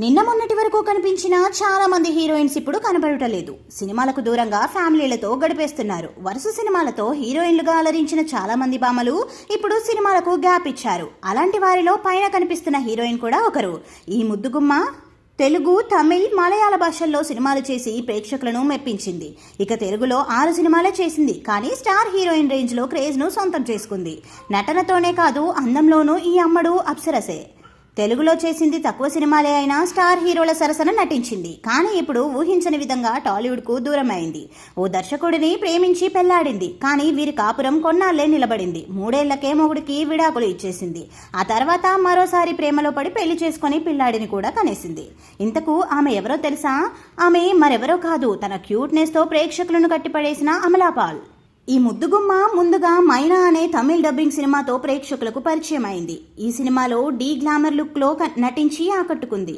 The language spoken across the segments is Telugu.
నిన్న మొన్నటి వరకు కనిపించిన చాలా మంది హీరోయిన్స్ ఇప్పుడు కనబడటలేదు. సినిమాలకు దూరంగా ఫ్యామిలీలతో గడిపేస్తున్నారు. వరుస సినిమాలతో హీరోయిన్లుగా అలరించిన చాలా మంది భామలు ఇప్పుడు సినిమాలకు గ్యాప్ ఇచ్చారు. అలాంటి వారిలో పైన కనిపిస్తున్న హీరోయిన్ కూడా ఒకరు. ఈ ముద్దుగుమ్మ తెలుగు తమిళ్ మలయాళ భాషల్లో సినిమాలు చేసి ప్రేక్షకులను మెప్పించింది. ఇక తెలుగులో ఆరు సినిమాలే చేసింది. కానీ స్టార్ హీరోయిన్ రేంజ్లో క్రేజ్ను సొంతం చేసుకుంది. నటనతోనే కాదు అందంలోనూ ఈ అమ్మడు అప్సరసే. తెలుగులో చేసింది తక్కువ సినిమాలే అయినా స్టార్ హీరోల సరసన నటించింది. కానీ ఇప్పుడు ఊహించని విధంగా టాలీవుడ్కు దూరమైంది. ఓ దర్శకుడిని ప్రేమించి పెళ్ళాడింది. కానీ వీరి కాపురం కొన్నాళ్ళే నిలబడింది. మూడేళ్ళకే మొగుడికి విడాకులు ఇచ్చేసింది. ఆ తర్వాత మరోసారి ప్రేమలో పడి పెళ్ళి చేసుకుని పిల్లాడిని కూడా కనేసింది. ఇంతకు ఆమె ఎవరో తెలుసా? ఆమె మరెవరో కాదు. తన క్యూట్నెస్తో ప్రేక్షకులను కట్టిపడేసిన అమలాపాల్ ఈ ముద్దుగుమ్మ ముందుగా మైనా అనే తమిళ్ డబ్బింగ్ సినిమాతో ప్రేక్షకులకు పరిచయం అయింది ఈ సినిమాలో డీ గ్లామర్ లుక్లో నటించి ఆకట్టుకుంది.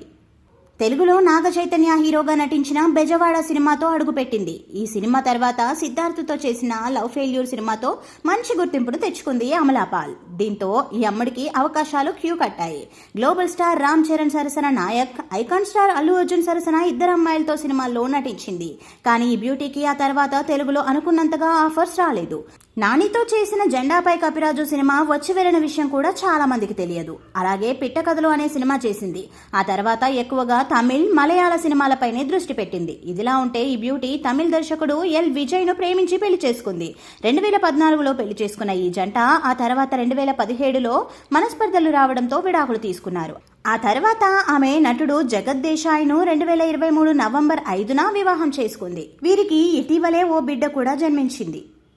తెలుగులో నాగ చైతన్య హీరోగా నటించిన బెజవాడ సినిమాతో అడుగుపెట్టింది. ఈ సినిమా తర్వాత సిద్ధార్థ్తో చేసిన లవ్ ఫెయిల్యూర్ సినిమాతో మంచి గుర్తింపును తెచ్చుకుంది అమలాపాల్. దీంతో ఈ అమ్మడికి అవకాశాలు క్యూ కట్టాయి. గ్లోబల్ స్టార్ రామ్ చరణ్ సరసన నాయక్ ఐకాన్ స్టార్ అల్లు అర్జున్ సరసన ఇద్దరు అమ్మాయిలతో సినిమాల్లో నటించింది. కానీ ఈ బ్యూటీకి ఆ తర్వాత తెలుగులో అనుకున్నంతగా ఆఫర్స్ రాలేదు. నానితో చేసిన జెండాపై కపిరాజు సినిమా వచ్చి వెళ్ళిన విషయం కూడా చాలా మందికి తెలియదు. అలాగే పిట్ట కథలు అనే సినిమా చేసింది. ఆ తర్వాత ఎక్కువగా తమిళ్ మలయాళ సినిమాలపైనే దృష్టి పెట్టింది. ఇదిలా ఉంటే ఈ బ్యూటీ తమిళ్ దర్శకుడు ఎల్ విజయ్ను ప్రేమించి పెళ్ళి చేసుకుంది. రెండు వేల పద్నాలుగులో పెళ్ళి చేసుకున్న ఈ జంట ఆ తర్వాత రెండు వేల పదిహేడులో మనస్పర్ధలు రావడంతో విడాకులు తీసుకున్నారు. ఆ తర్వాత ఆమె నటుడు జగత్ దేశాయ్ను రెండు వేల ఇరవై మూడు నవంబర్ ఐదున వివాహం చేసుకుంది. వీరికి ఇటీవలే ఓ బిడ్డ కూడా జన్మించింది.